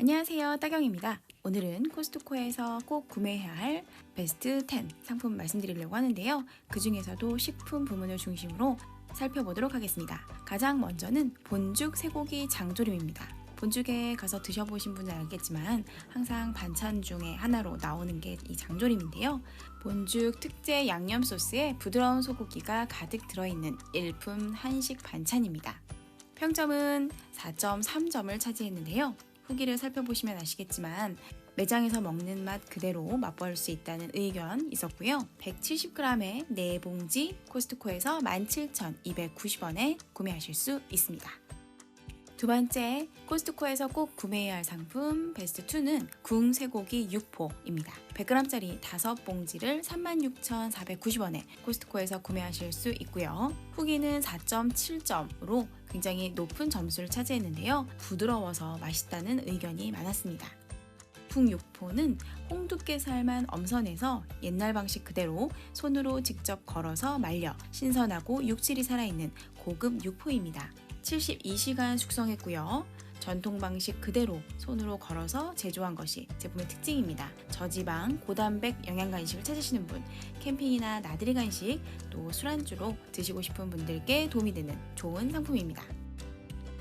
안녕하세요. 따경입니다. 오늘은 코스트코에서 꼭 구매해야 할 베스트 10 상품 말씀드리려고 하는데요. 그 중에서도 식품 부문을 중심으로 살펴보도록 하겠습니다. 가장 먼저는 본죽 쇠고기 장조림입니다. 본죽에 가서 드셔보신 분은 알겠지만 항상 반찬 중에 하나로 나오는 게 이 장조림인데요. 본죽 특제 양념 소스에 부드러운 소고기가 가득 들어있는 일품 한식 반찬입니다. 평점은 4.3점을 차지했는데요. 후기를 살펴보시면 아시겠지만 매장에서 먹는 맛 그대로 맛볼 수 있다는 의견 있었고요. 170g에 4봉지 코스트코에서 17,290원에 구매하실 수 있습니다. 두 번째, 코스트코에서 꼭 구매해야 할 상품 베스트 2는 궁 쇠고기 6포입니다. 100g짜리 5봉지를 36,490원에 코스트코에서 구매하실 수 있고요. 후기는 4.7점으로 굉장히 높은 점수를 차지했는데요. 부드러워서 맛있다는 의견이 많았습니다. 풍육포는 홍두깨살만 엄선해서 옛날 방식 그대로 손으로 직접 걸어서 말려 신선하고 육질이 살아있는 고급 육포입니다. 72시간 숙성했고요. 전통 방식 그대로 손으로 걸어서 제조한 것이 제품의 특징입니다. 저지방, 고단백 영양 간식을 찾으시는 분, 캠핑이나 나들이 간식, 또 술안주로 드시고 싶은 분들께 도움이 되는 좋은 상품입니다.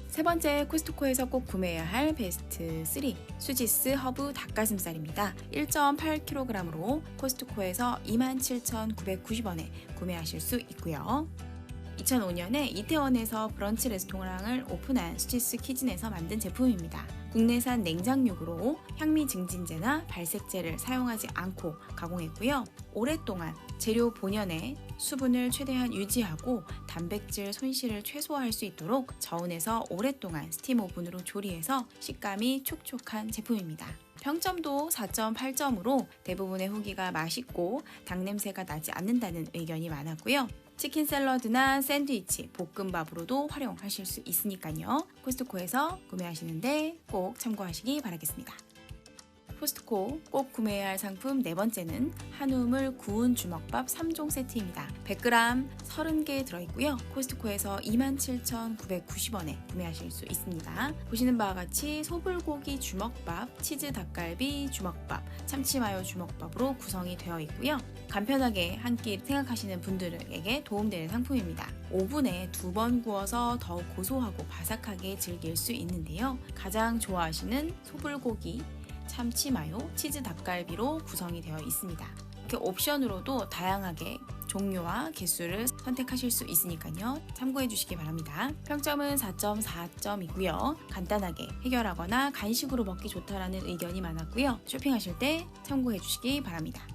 세 번째 코스트코에서 꼭 구매해야 할 베스트 3 수지스 허브 닭가슴살입니다. 1.8kg으로 코스트코에서 27,990원에 구매하실 수 있고요. 2005년에 이태원에서 브런치 레스토랑을 오픈한 수지스 키진에서 만든 제품입니다. 국내산 냉장육으로 향미 증진제나 발색제를 사용하지 않고 가공했고요. 오랫동안 재료 본연의 수분을 최대한 유지하고 단백질 손실을 최소화할 수 있도록 저온에서 오랫동안 스팀 오븐으로 조리해서 식감이 촉촉한 제품입니다. 평점도 4.8점으로 대부분의 후기가 맛있고 닭 냄새가 나지 않는다는 의견이 많았고요. 치킨 샐러드나 샌드위치, 볶음밥으로도 활용하실 수 있으니까요. 코스트코에서 구매하시는데 꼭 참고하시기 바라겠습니다. 코스트코 꼭 구매해야 할 상품 네 번째는 한우물 구운 주먹밥 3종 세트입니다. 100g 30개 들어있고요. 코스트코에서 27,990원에 구매하실 수 있습니다. 보시는 바와 같이 소불고기 주먹밥, 치즈 닭갈비 주먹밥, 참치 마요 주먹밥으로 구성이 되어 있고요. 간편하게 한 끼 생각하시는 분들에게 도움되는 상품입니다. 오븐에 두 번 구워서 더 고소하고 바삭하게 즐길 수 있는데요. 가장 좋아하시는 소불고기, 참치 마요, 치즈 닭갈비로 구성이 되어 있습니다. 이렇게 옵션으로도 다양하게 종류와 개수를 선택하실 수 있으니까요. 참고해 주시기 바랍니다. 평점은 4.4점이고요. 간단하게 해결하거나 간식으로 먹기 좋다라는 의견이 많았고요. 쇼핑하실 때 참고해 주시기 바랍니다.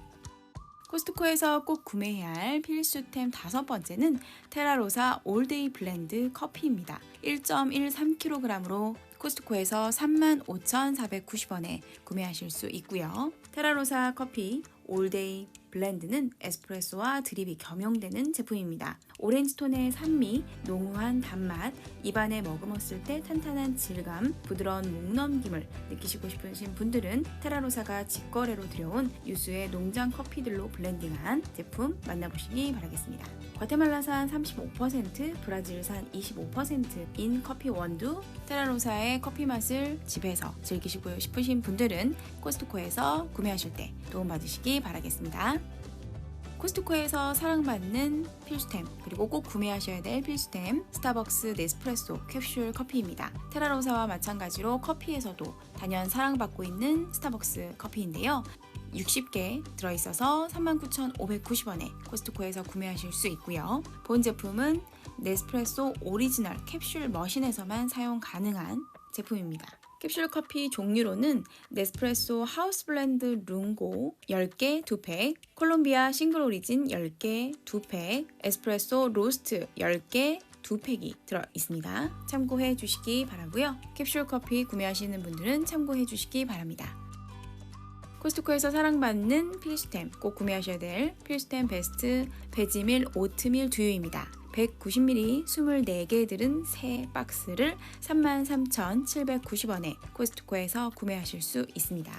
코스트코에서 꼭 구매해야 할 필수템 다섯 번째는 테라로사 올데이 블렌드 커피입니다. 1.13kg으로 코스트코에서 35,490원에 구매하실 수 있고요. 테라로사 커피 올데이 블렌드는 에스프레소와 드립이 겸용되는 제품입니다. 오렌지톤의 산미, 농후한 단맛, 입안에 머금었을 때 탄탄한 질감, 부드러운 목넘김을 느끼시고 싶으신 분들은 테라로사가 직거래로 들여온 유수의 농장 커피들로 블렌딩한 제품 만나보시기 바라겠습니다. 과테말라산 35%, 브라질산 25%인 커피 원두, 테라로사의 커피 맛을 집에서 즐기시고 싶으신 분들은 코스트코에서 구매하실 때 도움받으시기 바라겠습니다. 코스트코에서 사랑받는 필수템 그리고 꼭 구매하셔야 될 필수템 스타벅스 네스프레소 캡슐 커피입니다. 테라로사와 마찬가지로 커피에서도 단연 사랑받고 있는 스타벅스 커피인데요. 60개 들어있어서 39,590원에 코스트코에서 구매하실 수 있고요. 본 제품은 네스프레소 오리지널 캡슐 머신에서만 사용 가능한 제품입니다. 캡슐 커피 종류로는 네스프레소 하우스 블렌드 룽고 10개 2팩, 콜롬비아 싱글 오리진 10개 2팩, 에스프레소 로스트 10개 2팩이 들어 있습니다. 참고해 주시기 바라고요. 캡슐 커피 구매하시는 분들은 참고해 주시기 바랍니다. 코스트코에서 사랑받는 필수템 꼭 구매하셔야 될 필수템 베스트 베지밀 오트밀 두유입니다. 190ml 24개 들은 3박스를 33,790원에 코스트코에서 구매하실 수 있습니다.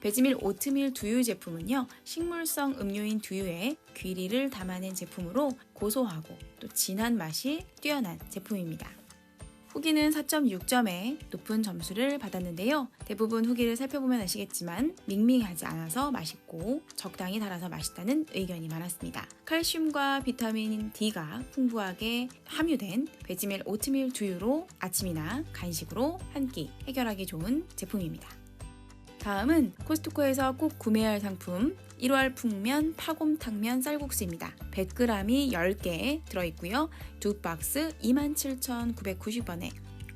베지밀 오트밀 두유 제품은요, 식물성 음료인 두유에 귀리를 담아낸 제품으로 고소하고 또 진한 맛이 뛰어난 제품입니다. 후기는 4.6점에 높은 점수를 받았는데요. 대부분 후기를 살펴보면 아시겠지만 밍밍하지 않아서 맛있고 적당히 달아서 맛있다는 의견이 많았습니다. 칼슘과 비타민 D가 풍부하게 함유된 베지밀 오트밀 두유로 아침이나 간식으로 한 끼 해결하기 좋은 제품입니다. 다음은 코스트코에서 꼭 구매할 상품 1월 풍면 파곰탕면 쌀국수입니다. 100g이 10개 들어있고요. 두 박스 27,990원에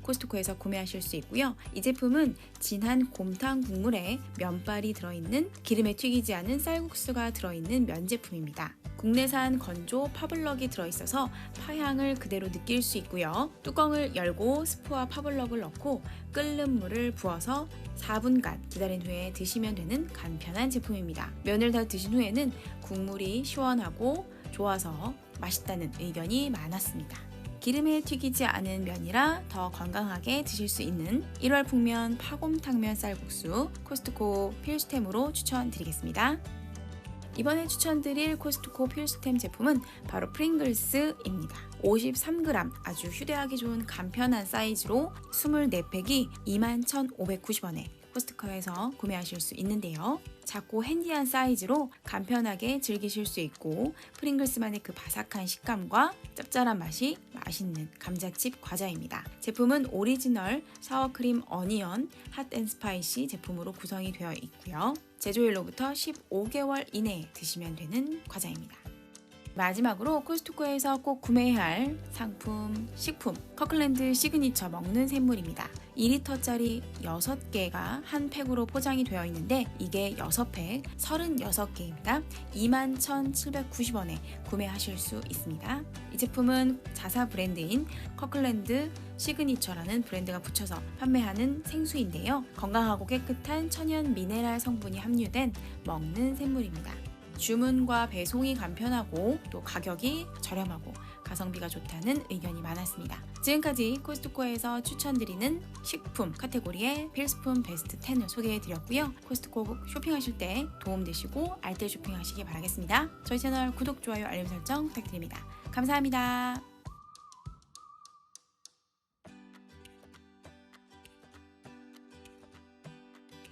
코스트코에서 구매하실 수 있고요. 이 제품은 진한 곰탕 국물에 면발이 들어있는 기름에 튀기지 않은 쌀국수가 들어있는 면 제품입니다. 국내산 건조 파블럭이 들어있어서 파향을 그대로 느낄 수 있고요. 뚜껑을 열고 스프와 파블럭을 넣고 끓는 물을 부어서 4분간 기다린 후에 드시면 되는 간편한 제품입니다. 면을 다 드신 후에는 국물이 시원하고 좋아서 맛있다는 의견이 많았습니다. 기름에 튀기지 않은 면이라 더 건강하게 드실 수 있는 1월 풍면 파곰탕면 쌀국수 코스트코 필수템으로 추천드리겠습니다. 이번에 추천드릴 코스트코 필수템 제품은 바로 프링글스입니다. 53g 아주 휴대하기 좋은 간편한 사이즈로 24팩이 21,590원에 코스트코에서 구매하실 수 있는데요. 작고 핸디한 사이즈로 간편하게 즐기실 수 있고 프링글스만의 그 바삭한 식감과 짭짤한 맛이 맛있는 감자칩 과자입니다. 제품은 오리지널 사워크림 어니언 핫앤스파이시 제품으로 구성이 되어 있고요. 제조일로부터 15개월 이내에 드시면 되는 과자입니다. 마지막으로 코스트코에서 꼭 구매해야 할 상품, 식품 커클랜드 시그니처 먹는 샘물입니다. 2리터짜리 6개가 한 팩으로 포장이 되어 있는데 이게 6팩 36개입니다. 21,790원에 구매하실 수 있습니다. 이 제품은 자사 브랜드인 커클랜드 시그니처라는 브랜드가 붙여서 판매하는 생수인데요. 건강하고 깨끗한 천연 미네랄 성분이 함유된 먹는 샘물입니다. 주문과 배송이 간편하고 또 가격이 저렴하고 가성비가 좋다는 의견이 많았습니다. 지금까지 코스트코에서 추천드리는 식품 카테고리의 필수품 베스트 10을 소개해드렸고요. 코스트코 쇼핑하실 때 도움되시고 알뜰 쇼핑하시기 바라겠습니다. 저희 채널 구독, 좋아요, 알림 설정 부탁드립니다. 감사합니다.